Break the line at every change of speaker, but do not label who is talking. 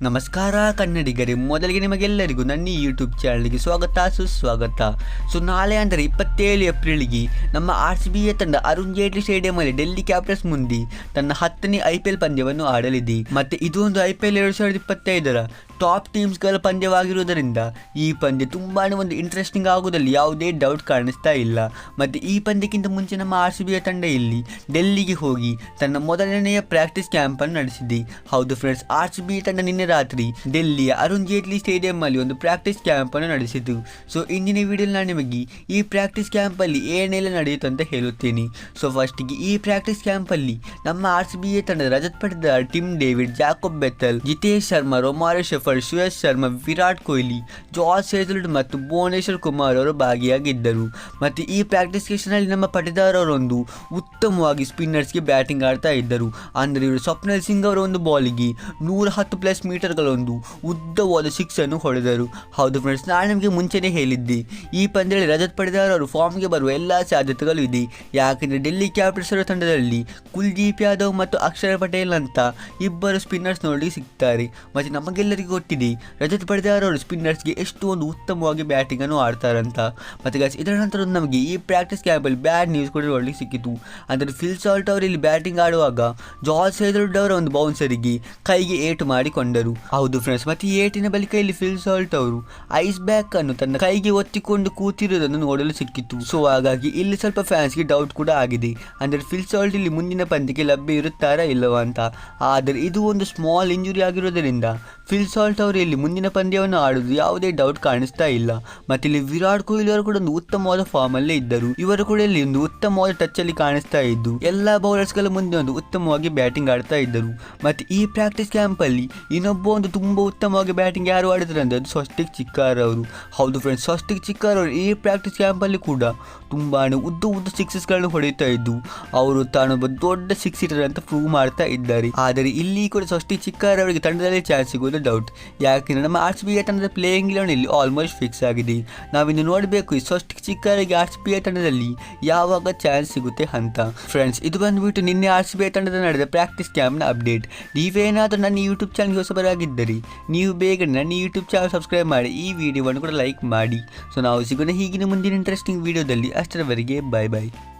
ನಮಸ್ಕಾರ ಕನ್ನಡಿಗರೇ, ಮೊದಲಿಗೆ ನಿಮಗೆಲ್ಲರಿಗೂ ನನ್ನ ಯೂಟ್ಯೂಬ್ ಚಾನಲ್ಗೆ ಸ್ವಾಗತ, ಸುಸ್ವಾಗತ. ಸೊ, ನಾಳೆ ಅಂದರೆ ಇಪ್ಪತ್ತೇಳು ಏಪ್ರಿಲ್ಗೆ ನಮ್ಮ ಆರ್ ಸಿ ಬಿಯ ತಂಡ ಅರುಣ್ ಜೇಟ್ಲಿ ಸ್ಟೇಡಿಯಂನಲ್ಲಿ ಡೆಲ್ಲಿ ಕ್ಯಾಪಿಟಲ್ಸ್ ಮುಂದೆ ತನ್ನ ಹತ್ತನೇ ಐ ಪಿ ಎಲ್ ಪಂದ್ಯವನ್ನು ಆಡಲಿದೆ. ಮತ್ತೆ ಇದು ಒಂದು ಐ ಪಿ ಎಲ್ ಎರಡು ಸಾವಿರದ ಇಪ್ಪತ್ತೈದರ ಟಾಪ್ ಟೀಮ್ಸ್ಗಳ ಪಂದ್ಯವಾಗಿರುವುದರಿಂದ ಈ ಪಂದ್ಯ ತುಂಬಾ ಒಂದು ಇಂಟ್ರೆಸ್ಟಿಂಗ್ ಆಗುವುದರಲ್ಲಿ ಯಾವುದೇ ಡೌಟ್ ಕಾಣಿಸ್ತಾ ಇಲ್ಲ. ಮತ್ತು ಈ ಪಂದ್ಯಕ್ಕಿಂತ ಮುಂಚೆ ನಮ್ಮ ಆರ್ ಸಿ ಬಿಯ ತಂಡ ಇಲ್ಲಿ ಡೆಲ್ಲಿಗೆ ಹೋಗಿ ತನ್ನ ಮೊದಲನೆಯ ಪ್ರಾಕ್ಟೀಸ್ ಕ್ಯಾಂಪನ್ನು ನಡೆಸಿದೆ. ಹೌದು ಫ್ರೆಂಡ್ಸ್ ಆರ್ ಸಿ ಬಿ ತಂಡ ನಿನ್ನೆ ರಾತ್ರಿ ಡೆಲ್ಲಿಯ ಅರುಣ್ ಜೇಟ್ಲಿ ಸ್ಟೇಡಿಯಂನಲ್ಲಿ ಒಂದು ಪ್ರಾಕ್ಟೀಸ್ ಕ್ಯಾಂಪನ್ನು ನಡೆಸಿತು. ಸೊ ಇಂದಿನ ವಿಡಿಯೋ ನಾನು ನಿಮಗೆ ಈ ಪ್ರಾಕ್ಟೀಸ್ ಕ್ಯಾಂಪಲ್ಲಿ ಏನೆಲ್ಲ ನಡೆಯುತ್ತೆ ಅಂತ ಹೇಳುತ್ತೇನೆ. ಸೊ ಫಸ್ಟಿಗೆ ಈ ಪ್ರಾಕ್ಟೀಸ್ ಕ್ಯಾಂಪಲ್ಲಿ ನಮ್ಮ ಆರ್ ಸಿ ಬಿ ತಂಡದ ರಜತ್ ಪಡೆದ Tim David Jacob Bethell Jitesh Sharma Romario Shepherd Suyash Sharma, Virat Kohli, George Hazlewood ಮತ್ತು ಭುವನೇಶ್ವರ್ ಕುಮಾರ್ ಅವರು ಭಾಗಿಯಾಗಿದ್ದರು. ಮತ್ತು ಈ ಪ್ರಾಕ್ಟೀಸ್ ಸೆಷನಲ್ಲಿ ನಮ್ಮ ಪಟ್ಟಿದಾರರೊಂದು ಅವರೊಂದು ಉತ್ತಮವಾಗಿ ಸ್ಪಿನ್ನರ್ಸ್ಗೆ ಬ್ಯಾಟಿಂಗ್ ಆಡ್ತಾ ಇದ್ದರು. ಅಂದರೆ ಇವರು ಸ್ವಪ್ನಲ್ ಸಿಂಗ್ ಅವರ ಒಂದು ಬಾಲಿಗೆ ನೂರ ಹತ್ತು ಪ್ಲಸ್ ಮೀಟರ್ಗಳೊಂದು ಉದ್ದವಾದ ಸಿಕ್ಸ್ ಅನ್ನು ಹೊಡೆದರು. ಹೌದು ಫ್ರೆಂಡ್ಸ್ ನಾನು ನಿಮಗೆ ಮುಂಚೆನೇ ಹೇಳಿದ್ದೆ. ಈ ಪಂದ್ಯದಲ್ಲಿ ರಜತ್ ಪಡೆದಾರರು ಫಾರ್ಮ್ಗೆ ಬರುವ ಎಲ್ಲ ಸಾಧ್ಯತೆಗಳು ಇದೆ. ಯಾಕೆಂದರೆ ಡೆಲ್ಲಿ ಕ್ಯಾಪಿಟಲ್ಸ್ ತಂಡದಲ್ಲಿ ಕುಲ್ದೀಪ್ ಯಾದವ್ ಮತ್ತು ಅಕ್ಷರ ಪಟೇಲ್ ಅಂತ ಇಬ್ಬರು ಸ್ಪಿನ್ನರ್ಸ್ ನೋಡಿ ಸಿಗ್ತಾರೆ. ಮತ್ತು ನಮಗೆಲ್ಲರಿಗೂ ಗೊತ್ತಿದೆ ರಜತ್ ಪಡೆದಾರ್ ಅವರು ಸ್ಪಿನ್ನರ್ಸ್ಗೆ ಎಷ್ಟು ಒಂದು ಉತ್ತಮವಾಗಿ ಬ್ಯಾಟಿಂಗ್ ಅನ್ನು ಆಡ್ತಾರಂತ. ಮತ್ತೆ ಗಾಯಸ್ ಇದರ ನಂತರ ನಮಗೆ ಈ ಪ್ರಾಕ್ಟೀಸ್ ಕ್ಯಾಂಪಲ್ಲಿ ಬ್ಯಾಡ್ ನ್ಯೂಸ್ ಕೂಡ ನೋಡ್ಲಿಕ್ಕೆ ಸಿಕ್ಕಿತು. ಅಂದರೆ ಫಿಲ್ ಸಾಲ್ಟ್ ಅವರು ಇಲ್ಲಿ ಬ್ಯಾಟಿಂಗ್ ಆಡುವಾಗ ಜಾರ್ಜ್ ಹೇದಲ್ವುಡ್ ಅವರ ಒಂದು ಬೌನ್ಸರಿಗೆ ಕೈಗೆ ಏಟು ಮಾಡಿಕೊಂಡರು. ಹೌದು ಫ್ರೆಂಡ್ಸ್ ಮತ್ತೆ ಏಟಿನ ಬಳಿಕ ಇಲ್ಲಿ ಫಿಲ್ ಸಾಲ್ಟ್ ಅವರು ಐಸ್ ಬ್ಯಾಕ್ ಅನ್ನು ತನ್ನ ಕೈಗೆ ಒತ್ತಿಕೊಂಡು ಕೂತಿರುವುದನ್ನು ನೋಡಲು ಸಿಕ್ಕಿತು. ಸೊ ಹಾಗಾಗಿ ಇಲ್ಲಿ ಸ್ವಲ್ಪ ಫ್ಯಾನ್ಸ್ಗೆ ಡೌಟ್ ಕೂಡ ಆಗಿದೆ. ಅಂದರೆ ಫಿಲ್ ಸಾಲ್ಟ್ ಇಲ್ಲಿ ಮುಂದಿನ ಪಂದ್ಯಕ್ಕೆ ಲಭ್ಯ ಇರುತ್ತಾರಾ ಇಲ್ಲವಾ ಅಂತ. ಆದರೆ ಇದು ಒಂದು ಸ್ಮಾಲ್ ಇಂಜುರಿ ಆಗಿರುವುದರಿಂದ ಫಿಲ್ ಸಾಲ್ಟ್ ಅವರು ಇಲ್ಲಿ ಮುಂದಿನ ಪಂದ್ಯವನ್ನು ಆಡುವುದು ಯಾವುದೇ ಡೌಟ್ ಕಾಣಿಸ್ತಾ ಇಲ್ಲ. ಮತ್ತೆ ಇಲ್ಲಿ ವಿರಾಟ್ ಕೊಹ್ಲಿ ಅವರು ಕೂಡ ಒಂದು ಉತ್ತಮವಾದ ಫಾರ್ಮ್ ಅಲ್ಲೇ ಇದ್ದರು. ಇವರು ಕೂಡ ಇಲ್ಲಿ ಒಂದು ಉತ್ತಮವಾದ ಟಚ್ ಅಲ್ಲಿ ಕಾಣಿಸ್ತಾ ಇದ್ದು, ಎಲ್ಲ ಬೌಲರ್ಸ್ಗಳ ಮುಂದೆ ಒಂದು ಉತ್ತಮವಾಗಿ ಬ್ಯಾಟಿಂಗ್ ಆಡ್ತಾ ಇದ್ದರು. ಮತ್ತೆ ಈ ಪ್ರಾಕ್ಟೀಸ್ ಕ್ಯಾಂಪ್ ಅಲ್ಲಿ ಇನ್ನೊಬ್ಬ ಒಂದು ತುಂಬಾ ಉತ್ತಮವಾಗಿ ಬ್ಯಾಟಿಂಗ್ ಯಾರು ಆಡಿದ್ರು ಅಂದ್ರೆ ಅದು ಸ್ವಸ್ತಿಕ್ ಚಿಕ್ಕಾರ್ ಅವರು. ಹೌದು ಫ್ರೆಂಡ್ಸ್ ಸ್ವಸ್ತಿಕ್ ಚಿಕ್ಕಾರ್ ಅವರು ಈ ಪ್ರಾಕ್ಟೀಸ್ ಕ್ಯಾಂಪ್ ಅಲ್ಲಿ ಕೂಡ ತುಂಬಾ ಉದ್ದ ಉದ್ದ ಸಿಕ್ಸಸ್ಗಳನ್ನು ಹೊಡೆಯುತ್ತಾ ಇದ್ದು, ಅವರು ತಾನೊಬ್ಬ ದೊಡ್ಡ ಸಿಕ್ಸ್ ಅಂತ ಪ್ರೂವ್ ಮಾಡ್ತಾ ಇದ್ದಾರೆ. ಆದರೆ ಇಲ್ಲಿ ಕೂಡ ಸ್ವಸ್ತಿ ಚಿಕ್ಕಾರ್ ಅವರಿಗೆ ತಂಡದಲ್ಲಿ ಚಾನ್ಸ್ ಸಿಗೋದು ಡೌಟ್ ಯಾಕೆಂದ್ರೆ ನಮ್ಮ ಆರ್ ಬಿ ತಂಡದ ಪ್ಲೇಯಿಂಗ್ ಇಲ್ಲಿ ಆಲ್ಮೋಸ್ಟ್ ಫಿಕ್ಸ್ ಆಗಿದೆ. ನಾವಿನ್ನು ನೋಡಬೇಕು ಈ ಚಿಕ್ಕವರಿಗೆ ಆರ್ ಸಿ ಬಿ ತಂಡದಲ್ಲಿ ಯಾವಾಗ ಚಾನ್ಸ್ ಸಿಗುತ್ತೆ ಅಂತ. ಫ್ರೆಂಡ್ಸ್ ಇದು ಬಂದುಬಿಟ್ಟು ನಿನ್ನೆ ಆರ್ ಸಿ ಬಿ ತಂಡದ ನಡೆದ ಪ್ರಾಕ್ಟೀಸ್ ಕ್ಯಾಂಪ್ನ ಅಪ್ಡೇಟ್ ನೀವೇನಾದರೂ ನನ್ನ ಯೂಟ್ಯೂಬ್ ಚಾನಲ್ಗೆ ಹೊಸಬರಾಗಿದ್ದರೆ ನೀವು ಬೇಗ ನನ್ನ ಯೂಟ್ಯೂಬ್ ಚಾನಲ್ ಸಬ್ಸ್ಕ್ರೈಬ್ ಮಾಡಿ, ಈ ವಿಡಿಯೋವನ್ನು ಕೂಡ ಲೈಕ್ ಮಾಡಿ. ಸೊ ನಾವು ಸಿಗೋಣ ಈಗಿನ ಮುಂದಿನ ಇಂಟ್ರೆಸ್ಟಿಂಗ್ ವಿಡಿಯೋದಲ್ಲಿ ಅಷ್ಟರವರೆಗೆ ಬಾಯ್ ಬಾಯ್